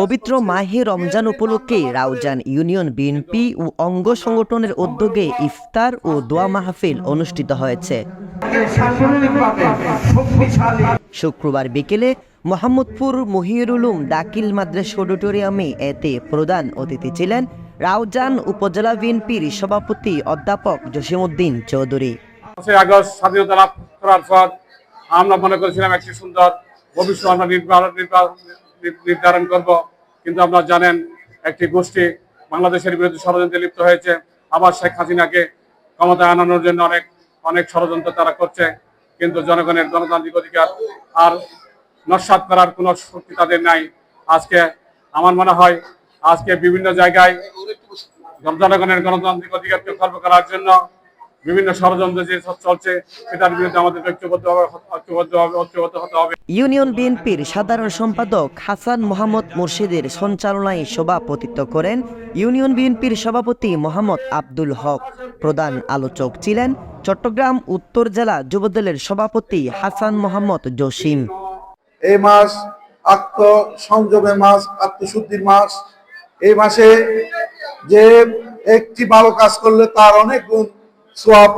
পবিত্র মাহে রমজান উপলক্ষে রাউজান ইউনিয়ন বিএনপি ও অঙ্গ সংগঠনের উদ্যোগে ইফতার ও দোয়া মাহফিল অনুষ্ঠিত হয়েছে। শুক্রবার বিকেলে মোহাম্মদপুর মহিরুলুম দাকিল মাদ্রাস অডিটোরিয়ামে এতে প্রধান অতিথি ছিলেন রাউজান উপজেলা বিএনপির সভাপতি অধ্যাপক জসিমউদ্দিন চৌধুরী। স্বাধীনতা লাভ করার পর আমরা মনে করেছিলাম একটি সুন্দর ভবিষ্যৎ। নির্ধারণ করব। কিন্তু আপনারা জানেন, একটি গোষ্ঠী বাংলাদেশের বিরুদ্ধে ষড়যন্ত্রে লিপ্ত হয়েছে। আবার শেখ হাসিনাকে ক্ষমতায় আনানোর জন্য অনেক অনেক ষড়যন্ত্র তারা করছে। কিন্তু জনগণের গণতান্ত্রিক অধিকার আর নস্বাত করার কোনো শক্তি তাদের নাই। আজকে আমার মনে হয়, আজকে বিভিন্ন জায়গায় জনগণের গণতান্ত্রিক অধিকারকে খর্ব করার জন্য বিভিন্ন ষড়যন্ত্র যে চলছে সেটার বিরুদ্ধে আমাদের ঐক্যবদ্ধ হবে ঐক্যবদ্ধ হবে ঐক্যবদ্ধ হতে হবে। ইউনিয়ন বিএনপির সাধারণ সম্পাদক হাসান মোহাম্মদ মুর্শিদের সঞ্চালনায় সভাপতিত্ব করেন ইউনিয়ন বিএনপির সভাপতি মোহাম্মদ আব্দুল হক। প্রধান আলোচক ছিলেন চট্টগ্রাম উত্তর জেলা যুবদলের সভাপতি হাসান মোহাম্মদ জসিম। এই মাস আত্ম সংযমের মাস আত্মশুদ্ধির মাস। এই মাসে যে একটি ভালো কাজ করলে তার অনেক গুণ সোয়াব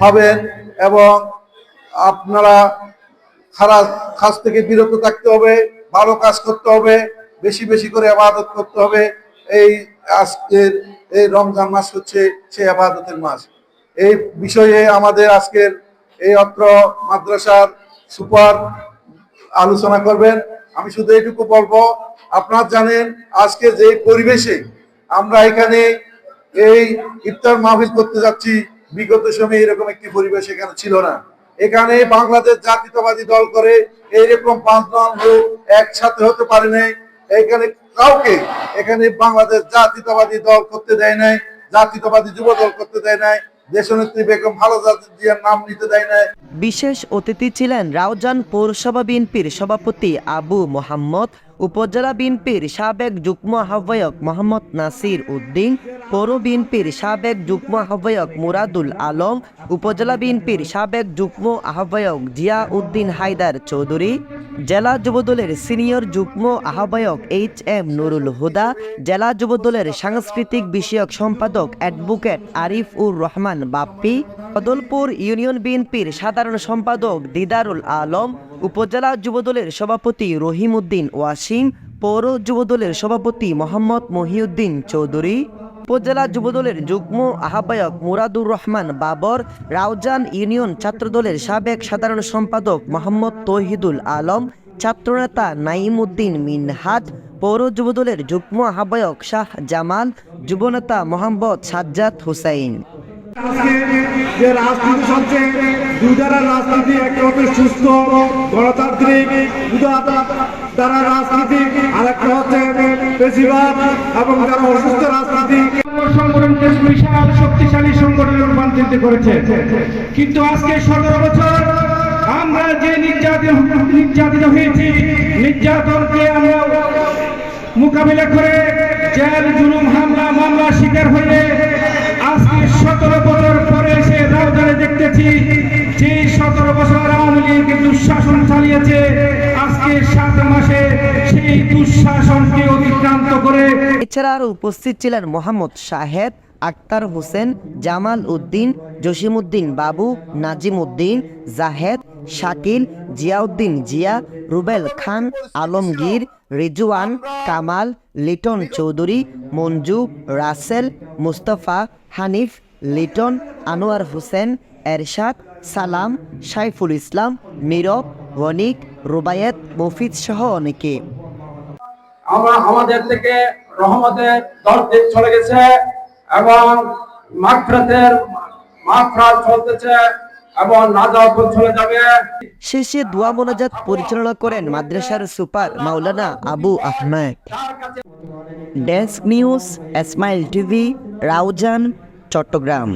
পাবেন এবং আপনারা খারাপ কাজ থেকে বিরত থাকতে হবে, ভালো কাজ করতে হবে, বেশি বেশি করে আবাদত করতে হবে। এই আজকের, এই রমজান মাস হচ্ছে সেই আবাদতের মাস। এই বিষয়ে আমাদের আজকের এই অত্র মাদ্রাসার সুপার আলোচনা করবেন। আমি শুধু এইটুকু বলব, আপনার জানেন আজকে যে পরিবেশে আমরা এখানে এই ইফতার মাহফিল করতে যাচ্ছি। বিগত সময়ে এরকম একটি পরিবেশ এখানে ছিল না। এখানে বাংলাদেশ জাতীয়তাবাদী দল করে এইরকম পাঁচজন লোক একসাথে হতে পারে নাই। এখানে কাউকে এখানে বাংলাদেশ জাতীয়তাবাদী দল করতে দেয় নাই, জাতীয়তাবাদী যুব দল করতে দেয় নাই। বিশেষ অতিথি ছিলেন রাউজান পৌরসভা বিএনপির সভাপতি আবু মোহাম্মদ উপজেলা বিএনপির সাবেক যুগ্ম আহ্বায়ক মোহাম্মদ নাসির উদ্দিন, পৌর বিএনপির সাবেক যুগ্ম আহ্বায়ক মুরাদুল আলম উপজেলা বিএনপির সাবেক যুগ্ম আহ্বায়ক জিয়া উদ্দিন হায়দার চৌধুরী, জেলা যুবদলের সিনিয়র যুগ্ম আহ্বায়ক এইচ এম নুরুল হুদা, জেলা যুবদলের সাংস্কৃতিক বিষয়ক সম্পাদক অ্যাডভোকেট আরিফ উর রহমান বাপ্পি, বদলপুর ইউনিয়ন বিএনপির সাধারণ সম্পাদক দিদারুল আলম, উপজেলা যুবদলের সভাপতি রহিম উদ্দিন ওয়াসিম, পৌর যুবদলের সভাপতি মোহাম্মদ মহিউদ্দিন চৌধুরী উপজেলা যুবদলের যুগ্ম আহ্বায়ক মুরাদুর রহমান বাবর, রাউজান ইউনিয়ন ছাত্রদলের সাবেক সাধারণ সম্পাদক মোহাম্মদ তৌহিদুল আলম, ছাত্রনেতা নাইম উদ্দিন মিনহাজ পৌর যুবদলের যুগ্ম আহ্বায়ক শাহ জামাল, যুবনেতা মোহাম্মদ সাজ্জাদ হুসাইন। যে রাজনীতি চলছে দুধারা রাজনীতি হচ্ছে সুস্থ, গণতান্ত্রিক দ্বারা রাজনীতি আর একটা হচ্ছে বেশিরভাগ এবং যারা অসুস্থ রাজনীতি সংগঠনকে বিশাল শক্তিশালী সংগঠনে রূপান্তরিত করেছে। কিন্তু আজকে সতেরো বছর আমরা যে নির্যাতন নির্যাতিত হয়েছি, নির্যাতনকে আমরা মোকাবিলা করে জেল, জুলুম, হামলা, মামলা, শিকার হয়ে এছাড়া আরও উপস্থিত ছিলেন মোহাম্মদ শাহেদ, আক্তার হোসেন, জামাল উদ্দিন, জসিমউদ্দিন বাবু নাজিম উদ্দিন জাহেদ, শাকিল, জিয়াউদ্দিন জিয়া, রুবেল খান, আলমগীর, রিজওয়ান, কামাল, লিটন চৌধুরী, মঞ্জু, রাসেল, মুস্তফা, হানিফ, লিটন, আনোয়ার হোসেন, এরশাদ, সালাম, সাইফুল ইসলাম, নীরব ওয়ানিক রুবায়েত, মফিজ সহ অনেকে। আমরা আমাদের থেকে দরদিক চলে গেছে এবং চলতেছে শেষে দোয়া মোনাজাত পরিচালনা করেন মাদ্রাসার super Maulana Abu Ahmed. Desk news, Esmail TV, Raozan, Chattogram.